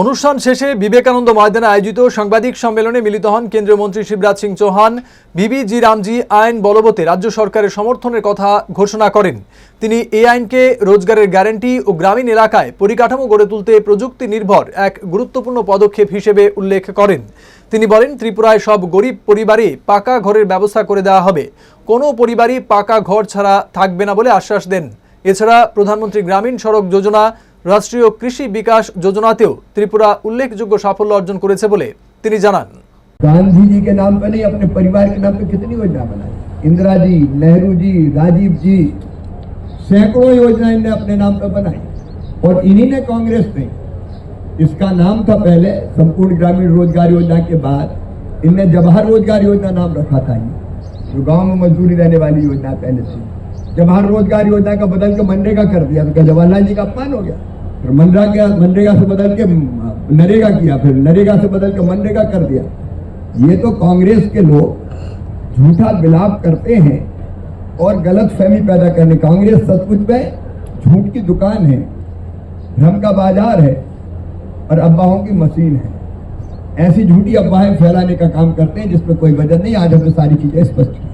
অনুষ্ঠান শেষে বিবেকানন্দ ময়দানে আয়োজিত সাংবাদিক সম্মেলনে মিলিত হন কেন্দ্রীয় মন্ত্রী Shivraj Singh Chouhan VBG RAM G আইন বলবতে রাজ্য সরকারের সমর্থনের কথা ঘোষণা করেন। তিনি এই আইনকে রোজগারের গ্যারান্টি ও গ্রামীণ এলাকায় পরিকাঠামো গড়ে তুলতে প্রযুক্তি নির্ভর এক গুরুত্বপূর্ণ পদক্ষেপ হিসেবে উল্লেখ করেন। তিনি বলেন, ত্রিপুরায় সব গরিব পরিবারে পাকা ঘরের ব্যবস্থা করে দেওয়া হবে। কোনো পরিবারই পাকা ঘর ছাড়া থাকবে না বলে আশ্বাস দেন। এছাড়া প্রধানমন্ত্রী গ্রামীণ সড়ক যোজনা রাষ্ট্রীয় কৃষি বিকাশ যোজনাতেও ত্রিপুরা উল্লেখযোগ্য সাফল্য অর্জন করেছে বলে তিনি জানান गांधी जी के नाम पे नहीं अपने परिवार के नाम पे कितनी योजना बनाई इंदिरा जी नेहरू जी राजीव जी सैकड़ों योजना इनने अपने नाम पे बनाई और इन्हीं ने कांग्रेस ने इसका नाम था पहले संपूर्ण ग्रामीण रोजगार योजना के बाद इनने जवाहर रोजगार योजना नाम रखा था ये जो गांव में मजदूरी देने वाली योजना पहले थी जवाहर रोज़गार योजना का बदल के मनरेगा कर दिया तो जवाहरलाल जी का अपमान हो गया? फिर मनरेगा मनरेगा से बदल के, नरेगा किया, फिर नरेगा से बदल के मनरेगा कर दिया। ये तो कांग्रेस के लोग झूठा विलाप करते हैं और गलत फहमी पैदा करने, कांग्रेस सचमुच में झूठ की दुकान है भ्रम का बाज़ार है, और अफवाहों की मशीन है। ऐसी झूठी अफवाहें फैलाने का काम करते हैं, जिसमें कोई वजह नहीं, आज हमने सारी चीज़ें स्पष्ट की।